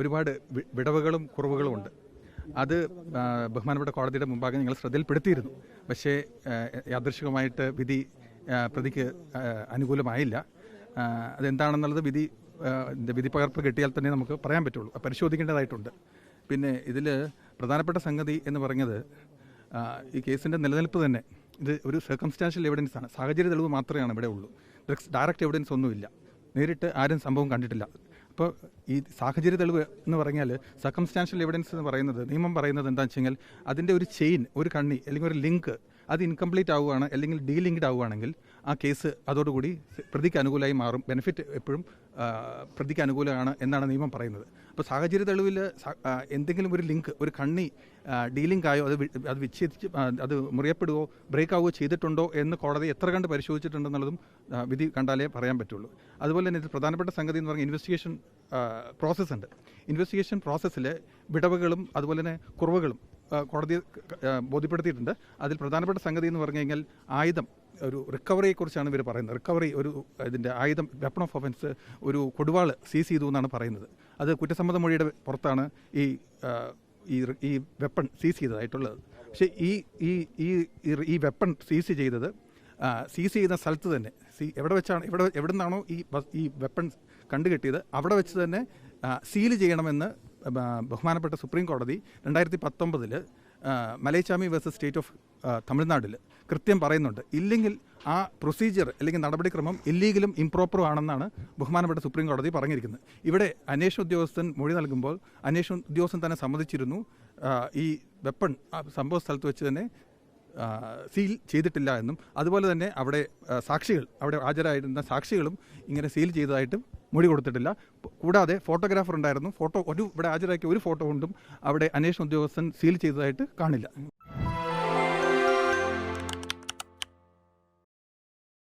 ഒരുപാട് വിടവുകളും കുറവുകളും ഉണ്ട്. അത് ബഹുമാനപ്പെട്ട കോടതിയുടെ മുമ്പാകെ ഞങ്ങൾ ശ്രദ്ധയിൽപ്പെടുത്തിയിരുന്നു. പക്ഷേ യാദൃശികമായിട്ട് വിധി പ്രതിക്ക് അനുകൂലമായില്ല. അതെന്താണെന്നുള്ളത് വിധി വിധി പകർപ്പ് കിട്ടിയാൽ തന്നെ നമുക്ക് പറയാൻ പറ്റുള്ളൂ. പരിശോധിക്കേണ്ടതായിട്ടുണ്ട്. പിന്നെ ഇതിൽ പ്രധാനപ്പെട്ട സംഗതി എന്ന് പറഞ്ഞത് ഈ കേസിന്റെ നിലനിൽപ്പ് തന്നെ ഇത് ഒരു സർക്കംസ്റ്റാൻഷ്യൽ എവിഡൻസ് ആണ്. സാഹചര്യ തെളിവ് മാത്രമാണ് ഇവിടെ ഉള്ളൂ. ഡയറക്റ്റ് എവിഡൻസ് ഒന്നുമില്ല. നേരിട്ട് ആരും സംഭവം കണ്ടിട്ടില്ല. അപ്പോൾ ഈ സാഹചര്യ തെളിവ് എന്ന് പറഞ്ഞാൽ സർക്കംസ്റ്റാൻഷ്യൽ എവിഡൻസ് എന്ന് പറയുന്നത് നിയമം പറയുന്നത് എന്താണെന്ന് വെച്ച് കഴിഞ്ഞാൽ അതിന്റെ ഒരു ചെയിൻ ഒരു കണ്ണി അല്ലെങ്കിൽ ഒരു ലിങ്ക് അത് ഇൻകംപ്ലീറ്റ് ആവുകയാണ് അല്ലെങ്കിൽ ഡീലിങ്ക്ഡ് ആവുകയാണെങ്കിൽ ആ കേസ് അതോടുകൂടി പ്രതിക്ക് അനുകൂലമായി മാറും. ബെനിഫിറ്റ് എപ്പോഴും പ്രതിക്ക് അനുകൂലമാണ് എന്നാണ് നിയമം പറയുന്നത്. അപ്പോൾ സാഹചര്യ തെളിവിൽ എന്തെങ്കിലും ഒരു ലിങ്ക് ഒരു കണ്ണി ഡീലിംഗ് ആയോ അത് അത് വിച്ഛേദിച്ച് അത് മുറിയപ്പെടുകയോ ബ്രേക്ക് ആവുകയോ ചെയ്തിട്ടുണ്ടോ എന്ന് കോടതി എത്ര കണ്ട് പരിശോധിച്ചിട്ടുണ്ടെന്നുള്ളതും വിധി കണ്ടാലേ പറയാൻ പറ്റുള്ളൂ. അതുപോലെ തന്നെ ഇതിൽ പ്രധാനപ്പെട്ട സംഗതി എന്ന് പറഞ്ഞാൽ ഇൻവെസ്റ്റിഗേഷൻ പ്രോസസ്സ് ഉണ്ട്. ഇൻവെസ്റ്റിഗേഷൻ പ്രോസസ്സിൽ വിടവുകളും അതുപോലെ തന്നെ കുറവുകളും കോടതി ബോധ്യപ്പെടുത്തിയിട്ടുണ്ട്. അതിൽ പ്രധാനപ്പെട്ട സംഗതി എന്ന് പറഞ്ഞു കഴിഞ്ഞാൽ ആയുധം ഒരു റിക്കവറിയെക്കുറിച്ചാണ് ഇവർ പറയുന്നത്. റിക്കവറി ഒരു ഇതിന്റെ ആയുധം വെപ്പൺ ഓഫ് ഒഫൻസ് ഒരു കൊടുവാൾ സീസ് ചെയ്തു എന്നാണ് പറയുന്നത്. അത് കുറ്റസമ്മത മൊഴിയുടെ പുറത്താണ് ഈ ഈ വെപ്പൺ സീസ് ചെയ്തതായിട്ടുള്ളത്. പക്ഷേ ഈ ഈ ഈ ഈ- വെപ്പൺ സീസ് ചെയ്തത് സീസ് ചെയ്യുന്ന സ്ഥലത്ത് തന്നെ സീ എവിടെ വെച്ചാണ് എവിടെ എവിടെ നിന്നാണോ ഈ ഈ വെപ്പൺ കണ്ടുകെട്ടിയത് അവിടെ വെച്ച് തന്നെ സീൽ ചെയ്യണമെന്ന് ബഹുമാനപ്പെട്ട സുപ്രീം കോടതി രണ്ടായിരത്തി പത്തൊമ്പതിൽ മലൈച്ചാമി വേഴ്സസ് സ്റ്റേറ്റ് ഓഫ് തമിഴ്നാട്ടിൽ കൃത്യം പറയുന്നുണ്ട്. ഇല്ലെങ്കിൽ ആ പ്രൊസീജിയർ അല്ലെങ്കിൽ നടപടിക്രമം ഇല്ലീഗലും ഇംപ്രോപ്പറും ആണെന്നാണ് ബഹുമാനപ്പെട്ട സുപ്രീം കോടതി പറഞ്ഞിരിക്കുന്നത്. ഇവിടെ അന്വേഷണ ഉദ്യോഗസ്ഥൻ മൊഴി നൽകുമ്പോൾ അന്വേഷണ ഉദ്യോഗസ്ഥൻ തന്നെ സമ്മതിച്ചിരുന്നു. ഈ വെപ്പൺ സംഭവ സ്ഥലത്ത് വെച്ച് തന്നെ സീൽ ചെയ്തിട്ടില്ല എന്നും. അതുപോലെ തന്നെ അവിടെ സാക്ഷികൾ അവിടെ ഹാജരായിരുന്ന സാക്ഷികളും ഇങ്ങനെ സീൽ ചെയ്തതായിട്ടും മൊഴി കൊടുത്തിട്ടില്ല. കൂടാതെ ഫോട്ടോഗ്രാഫർ ഉണ്ടായിരുന്നു. ഫോട്ടോ ഒരു ഇവിടെ ഹാജരാക്കിയ ഒരു ഫോട്ടോ കൊണ്ടും അവിടെ അന്വേഷണ ഉദ്യോഗസ്ഥൻ സീൽ ചെയ്തതായിട്ട് കാണില്ല.